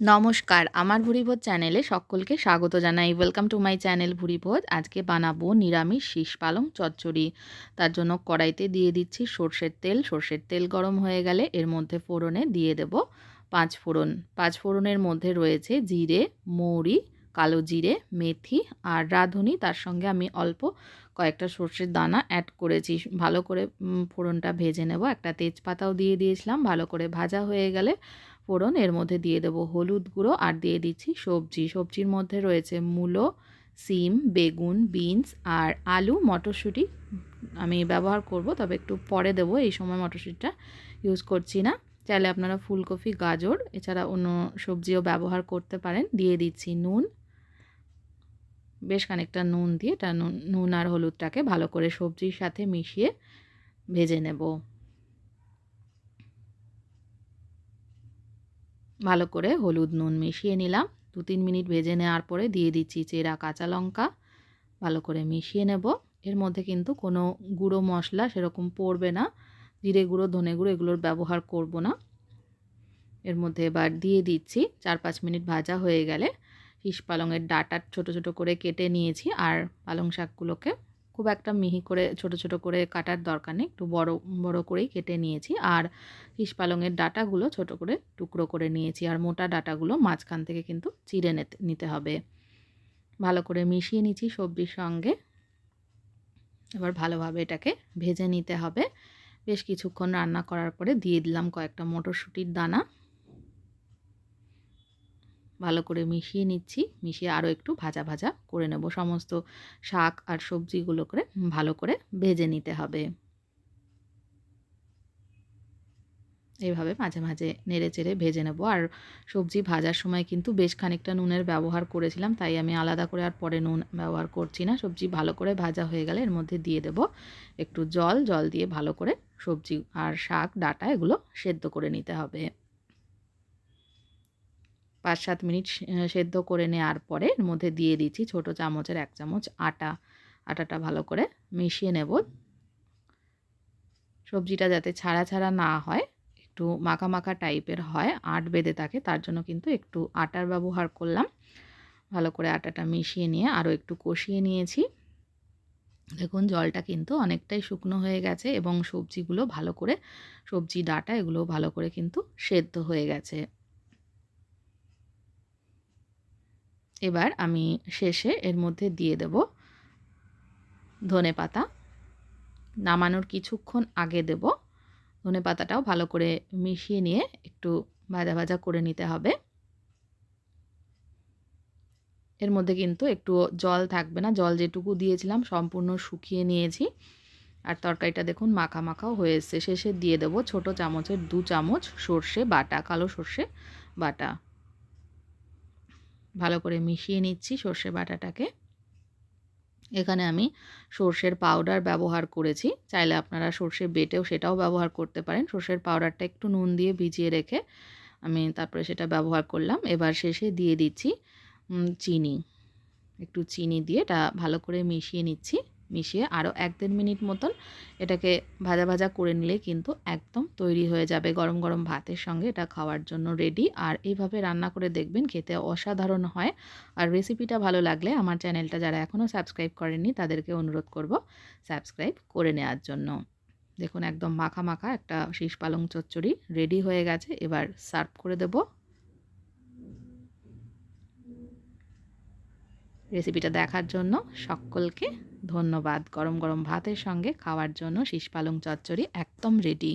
নমস্কার, আমার ভুরিভোজ চ্যানেলে সকলকে স্বাগত জানাই। ওয়েলকাম টু মাই চ্যানেল ভুরিভোজ। আজকে বানাবো নিরামিষ শীষ পালং চচ্চড়ি। তার জন্য কড়াইতে দিয়ে দিচ্ছি সর্ষের তেল। সর্ষের তেল গরম হয়ে গেলে এর মধ্যে ফোড়নে দিয়ে দেব পাঁচ ফোড়ন। পাঁচ ফোড়নের মধ্যে রয়েছে জিরে, মৌরি, কালো জিরে, মেথি আর রাঁধুনি। তার সঙ্গে আমি অল্প কয়েকটা সর্ষের দানা অ্যাড করেছি। ভালো করে ফোড়নটা ভেজে নেব। একটা তেজপাতাও দিয়ে দিয়েছিলাম। ভালো করে ভাজা হয়ে গেলে ফোড়ন, এর মধ্যে দিয়ে দেবো হলুদ গুঁড়ো আর দিয়ে দিচ্ছি সবজি। সবজির মধ্যে রয়েছে মূলো, সিম, বেগুন, বিনস আর আলু, মটরশুঁটি। আমি ব্যবহার করব, তবে একটু পরে দেবো, এই সময় মটরশুঁটিটা ইউজ করছি না। চাইলে আপনারা ফুলকপি, গাজর, এছাড়া অন্য সবজিও ব্যবহার করতে পারেন। দিয়ে দিচ্ছি নুন। বেশ খানিকটা নুন দিয়ে এটা নুন আর হলুদটাকে ভালো করে সবজির সাথে মিশিয়ে ভেজে নেব। ভালো করে হলুদ নুন মিশিয়ে নিলাম। দু তিন মিনিট ভেজে নেওয়ার পরে দিয়ে দিচ্ছি চেরা কাঁচা লঙ্কা। ভালো করে মিশিয়ে নেব। এর মধ্যে কিন্তু কোনো গুঁড়ো মশলা সেরকম পড়বে না। জিরে গুঁড়ো, ধনে গুঁড়ো এগুলোর ব্যবহার করব না। এর মধ্যে এবার দিয়ে দিচ্ছি চার পাঁচ মিনিট ভাজা হয়ে গেলে। শীষ পালংয়ের ডাটা ছোট ছোট করে কেটে নিয়েছি আর পালং শাকগুলোকে খুব একটা মিহি করে, ছোট ছোট করে কাটার দরকার নেই। একটু বড় বড় করেই কেটে নিয়েছি। আর শীষ পালংয়ের ডাটাগুলো ছোট করে টুকরো করে নিয়েছি। আর মোটা ডাটাগুলো মাঝখান থেকে কিন্তু চিড়ে নিতে হবে। ভালো করে মিশিয়ে নিচ্ছি সবজির সঙ্গে। এবার ভালোভাবে এটাকে ভেজে নিতে হবে। বেশ কিছুক্ষণ রান্না করার পরে দিয়ে দিলাম কয়েকটা মটরশুঁটির দানা। ভালো করে মিশিয়ে নিচ্ছি। মিশিয়ে আরও একটু ভাজা ভাজা করে নেব। সমস্ত শাক আর সবজিগুলো করে ভালো করে ভেজে নিতে হবে। এইভাবে মাঝে মাঝে নেড়ে চেড়ে ভেজে নেব। আর সবজি ভাজার সময় কিন্তু বেশ খানিকটা নুনের ব্যবহার করেছিলাম, তাই আমি আলাদা করে আর পরে নুন ব্যবহার করছি না। সবজি ভালো করে ভাজা হয়ে গেলে এর মধ্যে দিয়ে দেব একটু জল। জল দিয়ে ভালো করে সবজি আর শাক, ডাটা এগুলো সেদ্ধ করে নিতে হবে। পাঁচ সাত মিনিট সেদ্ধ করে নেওয়ার পরে এর মধ্যে দিয়ে দিচ্ছি ছোট চামচের এক চামচ আটা। আটাটা ভালো করে মিশিয়ে নেব। সবজিটা যাতে ছাড়া ছাড়া না হয়, একটু মাখা মাখা টাইপের হয়, আট বেঁধে থাকে, তার জন্য কিন্তু একটু আটার ব্যবহার করলাম। ভালো করে আটাটা মিশিয়ে নিয়ে আরও একটু কষিয়ে নিয়েছি। দেখুন, জলটা কিন্তু অনেকটাই শুকনো হয়ে গেছে এবং সবজিগুলো ভালো করে, সবজি ডাটা এগুলো ভালো করে কিন্তু সেদ্ধ হয়ে গেছে। এবার আমি শেষে এর মধ্যে দিয়ে দেব ধনে পাতা। নামানোর কিছুক্ষণ আগে দেব। ধনে পাতাটাও ভালো করে মিশিয়ে নিয়ে একটু ভাজা ভাজা করে নিতে হবে। এর মধ্যে কিন্তু একটু জল থাকবে না। জল যেটুকু দিয়েছিলাম সম্পূর্ণ শুকিয়ে নিয়েছি। আর তরকারিটা দেখুন মাখা মাখাও হয়ে শেষে দিয়ে দেব ছোট চামচের দু চামচ সর্ষে বাটা, কালো সর্ষে বাটা। ভালো করে মিশিয়ে নিচ্ছি সর্ষে বাটাটাকে। এখানে আমি সর্ষের পাউডার ব্যবহার করেছি। চাইলে আপনারা সর্ষে বেটেও সেটাও ব্যবহার করতে পারেন। সর্ষের পাউডারটা একটু নুন দিয়ে ভিজিয়ে রেখে আমি তারপরে সেটা ব্যবহার করলাম। এবার শেষে দিয়ে দিচ্ছি চিনি। একটু চিনি দিয়ে এটা ভালো করে মিশিয়ে নিচ্ছি। মিশিয়ে আরও এক দেড় মিনিট মতন এটাকে ভাজা ভাজা করে নিলে কিন্তু একদম তৈরি হয়ে যাবে গরম গরম ভাতের সঙ্গে এটা খাওয়ার জন্য রেডি আর এইভাবে রান্না করে দেখবেন খেতে অসাধারণ হয়। আর রেসিপিটা ভালো লাগলে আমার চ্যানেলটা যারা এখনও সাবস্ক্রাইব করেননি তাদেরকে অনুরোধ করব সাবস্ক্রাইব করে নেওয়ার জন্য। দেখুন একদম মাখা মাখা একটা শীষ পালং চচ্চড়ি রেডি হয়ে গেছে। এবার সার্ভ করে দেবো রেসিপিটা দেখার জন্য সকলকে ধন্যবাদ। গরম গরম ভাতের সঙ্গে খাওয়ার জন্য শীষ পালং চচ্চড়ি একদম রেডি